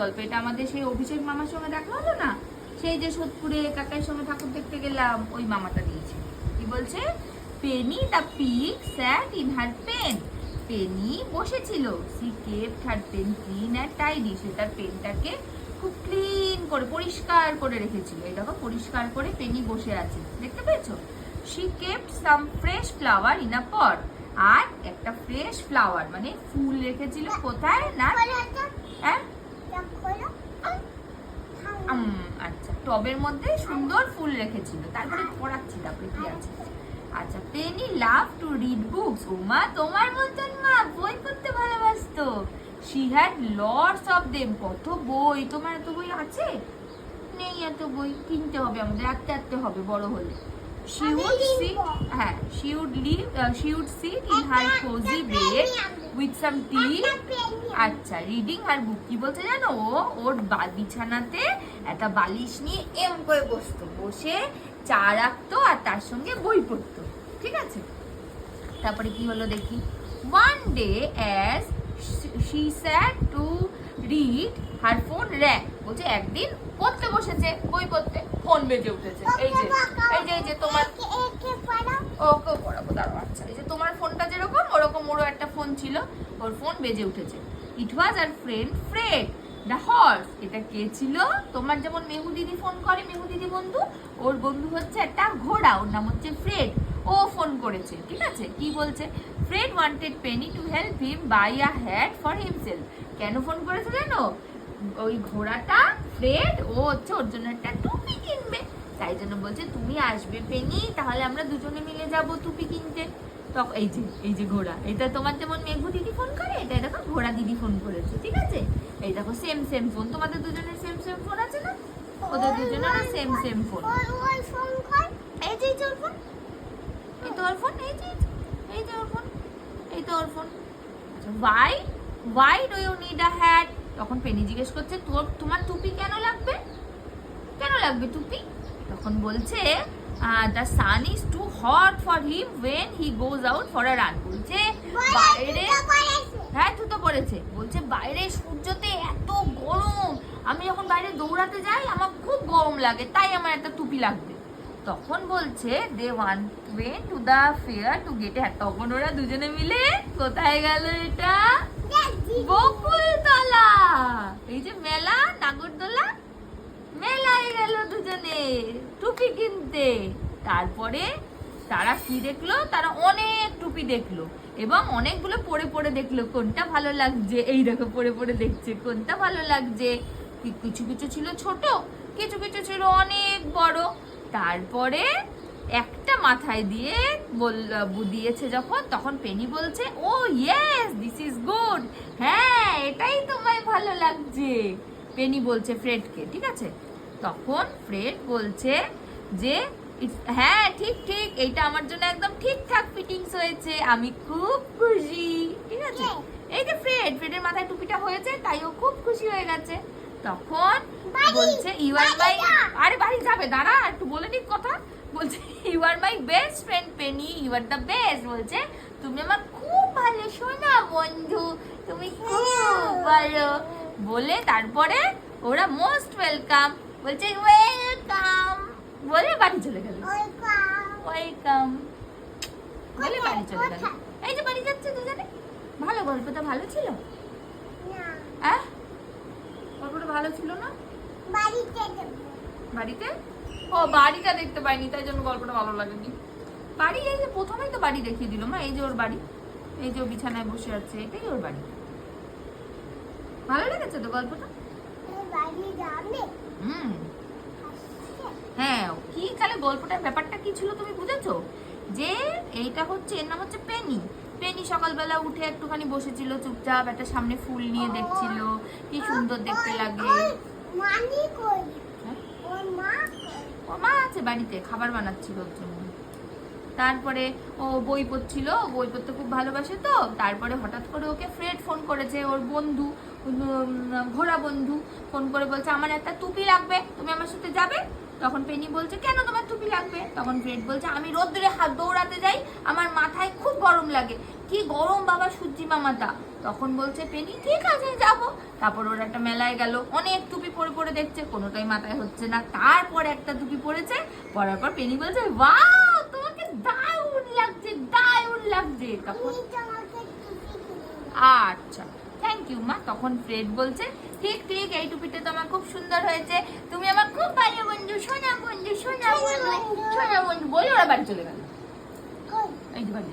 গল্প। এটা আমাদের সেই অভিষেক মামার সঙ্গে দেখা হলো না? সেই যে সোদপুরে কাকার সঙ্গে ঠাকুর দেখতে গেলাম ওই মামাটা দিয়েছে। কি বলছে? Penny the pig sat in her pen. Penny বসেছিল। She kept her pen clean and tidy. সে তার পেনটাকে খুব ক্লিন করে পরিষ্কার করে রেখেছিল। এই দেখো পরিষ্কার করে পেনি বসে আছে। দেখতে পেয়েছ? She kept some fresh flower in a pot. আর একটা ফ্রেশ ফ্লাওয়ার মানে ফুল রেখেছিল কোথায় না হ্যাঁ? আচ্ছা টবের মধ্যে সুন্দর ফুল রেখেছিল। তারপরে পড়াচ্ছি, তারপরে কি আছে? আচ্ছা Penny love to read books. ও মা তোমার মতন মা, বই পড়তে ভালোবাসতো। She had lots of them কত বই, তোমার এত বই আছে? নেই এত বই, কিনতে হবে আমাদের আটতে আঁকতে হবে, বড় হলে। She would sit হ্যাঁ she would live uh, she would sit in her cozy bed with some tea. আচ্ছা রিডিং আর বুক কি বলছে জানো? ও ওর বিছানাতে একটা বালিশ নিয়ে এম করে বসতো। বসে চা রাখতো আর তার সঙ্গে বই পড়তো। ঠিক আছে? তারপরে কি হলো দেখি? One day as she sat to read her phone rang বলছে একদিন পড়তে বসেছে বই পড়তে। ফোন বেজে উঠেছে। এই যে এই যে এই যে তোমার ওকে পড়াবো দাঁড়াও আচ্ছা। এই যে তোমার ফোনটা যেরকম ওরকম ওরও একটা ফোন ছিল। ওর ফোন বেজে উঠেছে। It was her friend Fred the horse এটা কে ছিল? তোমার যেমন মেহু দিদি ফোন করে মেহু দিদি বন্ধু ওর বন্ধু হচ্ছে একটা ঘোড়া। ওর নাম হচ্ছে ফ্রেড ও ফোন করেছে ঠিক আছে? কি বলছে? Fred wanted Penny to help him buy a hat for himself কেন ফোন করেছে জানো? ওই ঘোড়াটা ফ্রেড ও হচ্ছে ওর জন্য একটা টুপি কিনবে। তাই জন্য বলছে তুমি আসবে পেনি তাহলে আমরা দুজনে মিলে যাব টুপি কিনতে। তখন এই যে এই যে ঘোড়া। এটা তোমার যেমন মেঘু দিদি ফোন করে এটা দেখো ঘোড়া দিদি ফোন করেছে ঠিক আছে? এই দেখো সেম সেম ফোন তোমাদের দুজনের সেম সেম ফোন আছে না? ওদের দুজনের সেম সেম ফোন এই যে এই যে ওর ফোন এই তো ওর ফোন এই যে এই যে ওর ফোন এই তো ওর phone why why do you need a hat তখন পেনি জিজ্ঞেস করছে তোর তোমার টুপি কেন লাগবে? কেন লাগবে টুপি? তখন বলছে the sun is too hot for him when he goes out for a run বলছে বাইরে হ্যাঁ তুই তো পড়েছে বলছে বাইরে সূর্যতে এত গরম। আমি যখন বাইরে দৌড়াতে যাই আমার খুব গরম লাগে তাই আমার একটা টুপি লাগবে। তখন বলছে they went way to the fair to get হ্যাঁ তখন ওরা দুজনে মিলে কোথায় গেল এটা বকুলতলা এই যে মেলা নাগরদোলা মেলায় গেল দুজনে কিনতে তারপরে তারা কি দেখল? তারা অনেক টুপি দেখল এবং অনেকগুলো পরে পরে দেখল, কোনটা ভালো লাগছে? এই দেখো, পরে পরে দেখছে, কোনটা ভালো লাগছে? কিছু কিছু ছিল ছোট, কিছু কিছু ছিল অনেক বড়। তারপরে একটা মাথায় দিয়ে বল দিয়েছে যখন, তখন পেনি বলছে, oh yes this is good হ্যাঁ এটাই তোমায় ভালো লাগছে। পেনি বলছে ফ্রেডকে, ঠিক আছে? তখন ফ্রেড বলছে যে হ্যাঁ ঠিক ঠিক এইটা আমার জন্য একদম ঠিকঠাক ফিটিংস হয়েছে আমি খুব খুশি ঠিক আছে? এই যে ফ্রেড ফ্রেডের মাথায় টুপিটা হয়েছে তাই ও খুব খুশি হয়ে গেছে। তখন বলছে ইউ আর মাই। আরে বাড়ি যাবে দাঁড়া একটু বলে নিক কথা। বলছে you are my best friend Penny you are the best বলছে তুমি আমার খুব ভালো শোনা বন্ধু তুমি খুব ভালো। বলে তারপরে ওরা মোস্ট ওয়েলকাম বলছে ওয়েলকাম বলে বাড়ি চলে গেল। ওয়েলকাম বলে বাড়ি চলে গেল। এই যে বাড়ি যাচ্ছে দুজনে। ভালো গল্পটা ভালো ছিল। হ্যাঁ গল্পটা ভালো ছিল না? বাড়িতে ও বাড়িটা দেখতে পাইনি তাই জন্য গল্পটা ভালো লাগেনি। বাড়ি এই যে প্রথমেই তো বাড়ি দেখিয়ে দিল মা এই যে ওর বাড়ি। এই যে বিছানায় বসে আছে এটাই ওর বাড়ি। ভালো লেগেছে তো গল্পটা? হুম। হ্যাঁ কি তাহলে গল্পটার ব্যাপারটা কি ছিল তুমি বুঝেছ? যে এইটা হচ্ছে, এর নাম হচ্ছে পেনি। পেনি সকালবেলা উঠে একটুখানি বসেছিল, চুপচাপ একটা সামনে ফুল নিয়ে দেখছিল, কি সুন্দর দেখতে লাগে। হ্যাঁ? ও মা আছে বাড়িতে, খাবার বানাচ্ছিল ওর জন্য। তারপরে ও বই পড়ছিল, বই পড়তে খুব ভালোবাসে তো, তারপরে হঠাৎ করে ওকে ফ্রেড ফোন করেছে, ওর বন্ধু ঘোড়া বন্ধু, ফোন করে বলছে, আমার একটা টুপি লাগবে, তুমি আমার সাথে যাবে? তখন পেনি বলছে কেন তোমার টুপি লাগবে? তখন ফ্রেড বলছে আমি রোদ্রে হাত দৌড়াতে যাই আমার মাথায় খুব গরম লাগে। কি গরম বাবা সূর্যি মামাটা? তখন বলছে পেনি ঠিক আছে যাব। তারপর ওরা একটা মেলায় গেল অনেক টুপি পরে পরে দেখছে কোনোটাই মাথায় হচ্ছে না। তারপর একটা টুপি পরেছে পরার পর পেনি বলছে ওয়াও তোমাকে দারুণ লাগছে দারুণ লাগছে। তখন আচ্ছা। থ্যাংক ইউ মা তখন ফ্রেড বলছে ঠিক ঠিক এই টুপিটা তো আমার খুব সুন্দর হয়েছে। তুমি আমার খুব ভালো বন্ধু সোনা বন্ধু সোনা বন্ধু সোনা বন্ধু। বলে ওরা বাড়ি চলে গেল। এই বাড়ি।